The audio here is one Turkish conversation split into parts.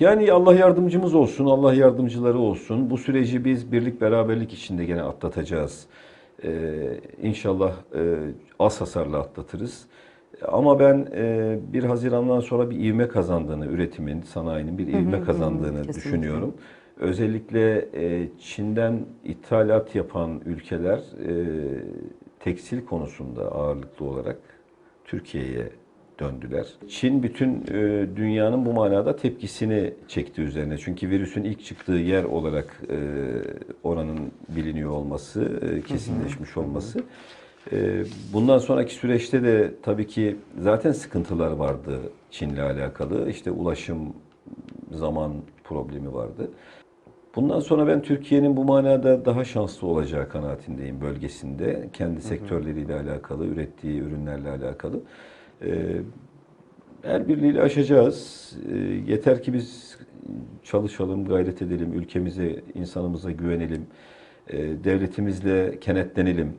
Yani Allah yardımcımız olsun, Allah yardımcıları olsun. Bu süreci biz birlik beraberlik içinde gene atlatacağız. Ee, inşallah e, az hasarla atlatırız. Ama ben e, 1 Haziran'dan sonra bir ivme kazandığını, üretimin, sanayinin bir ivme kazandığını kesinlikle. düşünüyorum. Özellikle e, Çin'den ithalat yapan ülkeler e, tekstil konusunda ağırlıklı olarak Türkiye'ye döndüler. Çin bütün e, dünyanın bu manada tepkisini çekti üzerine. Çünkü virüsün ilk çıktığı yer olarak e, oranın biliniyor olması, e, kesinleşmiş olması. E, bundan sonraki süreçte de tabii ki zaten sıkıntılar vardı Çin'le alakalı. İşte ulaşım, zaman problemi vardı. Bundan sonra ben Türkiye'nin bu manada daha şanslı olacağı kanaatindeyim bölgesinde. Kendi sektörleriyle alakalı, ürettiği ürünlerle alakalı. Ee, El birliğiyle aşacağız. Ee, Yeter ki biz çalışalım, gayret edelim, ülkemize, insanımıza güvenelim. Ee, Devletimizle kenetlenelim.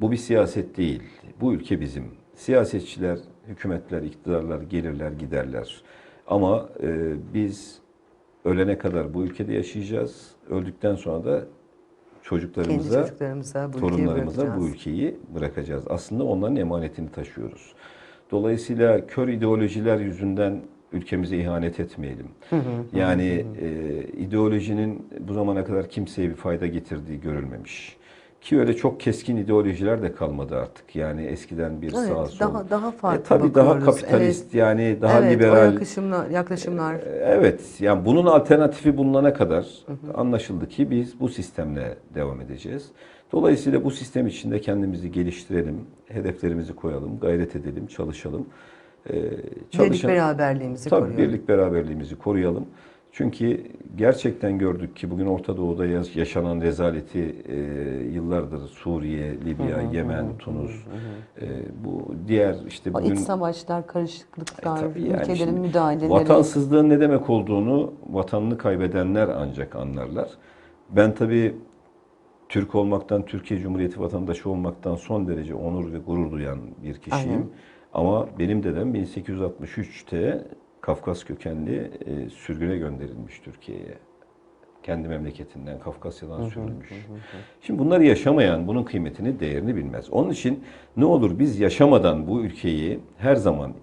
Bu bir siyaset değil. Bu ülke bizim. Siyasetçiler, hükümetler, iktidarlar gelirler, giderler. Ama e, biz ölene kadar bu ülkede yaşayacağız. Öldükten sonra da çocuklarımıza, çocuklarımıza, bu ülkeyi torunlarımıza bu ülkeyi bırakacağız. Aslında onların emanetini taşıyoruz. Dolayısıyla kör ideolojiler yüzünden ülkemize ihanet etmeyelim. Yani e, ideolojinin bu zamana kadar kimseye bir fayda getirdiği görülmemiş. Ki öyle çok keskin ideolojiler de kalmadı artık. Yani eskiden bir Evet, sağ sol. daha daha farklı E, tabii daha kapitalist yani daha evet, liberal. yaklaşımlar, yaklaşımlar. Evet, yani bunun alternatifi bulunana kadar anlaşıldı ki biz bu sistemle devam edeceğiz. Dolayısıyla bu sistem içinde kendimizi geliştirelim, hedeflerimizi koyalım, gayret edelim, çalışalım. Ee, Birlik beraberliğimizi Tabii koruyalım. birlik beraberliğimizi koruyalım. Çünkü gerçekten gördük ki bugün Orta Doğu'da yaş- yaşanan rezaleti e, yıllardır Suriye, Libya, Yemen, Tunus, e, bu diğer işte O bugün iç savaşlar, karışıklıklar, E, yani ülkelerin müdahaleleri. Vatansızlığın ne demek olduğunu vatanını kaybedenler ancak anlarlar. Ben tabii Türk olmaktan, Türkiye Cumhuriyeti vatandaşı olmaktan son derece onur ve gurur duyan bir kişiyim. Aynen. Ama benim dedem 1863'te Kafkas kökenli e, sürgüne gönderilmiş Türkiye'ye. Kendi memleketinden, Kafkasya'dan sürülmüş. Şimdi bunları yaşamayan bunun kıymetini, değerini bilmez. Onun için ne olur biz yaşamadan bu ülkeyi her zaman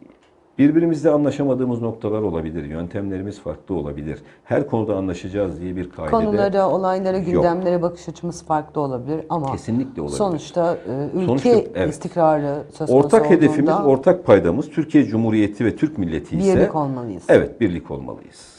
birbirimizle anlaşamadığımız noktalar olabilir, yöntemlerimiz farklı olabilir. Her konuda anlaşacağız diye bir kaidede Konulara, olaylara, Yok. gündemlere bakış açımız farklı olabilir ama kesinlikle olabilir. sonuçta e, ülke Sonuçta, evet. istikrarı söz konusu Ortak hedefimiz, ortak paydamız Türkiye Cumhuriyeti ve Türk milleti ise birlik olmalıyız. evet birlik olmalıyız.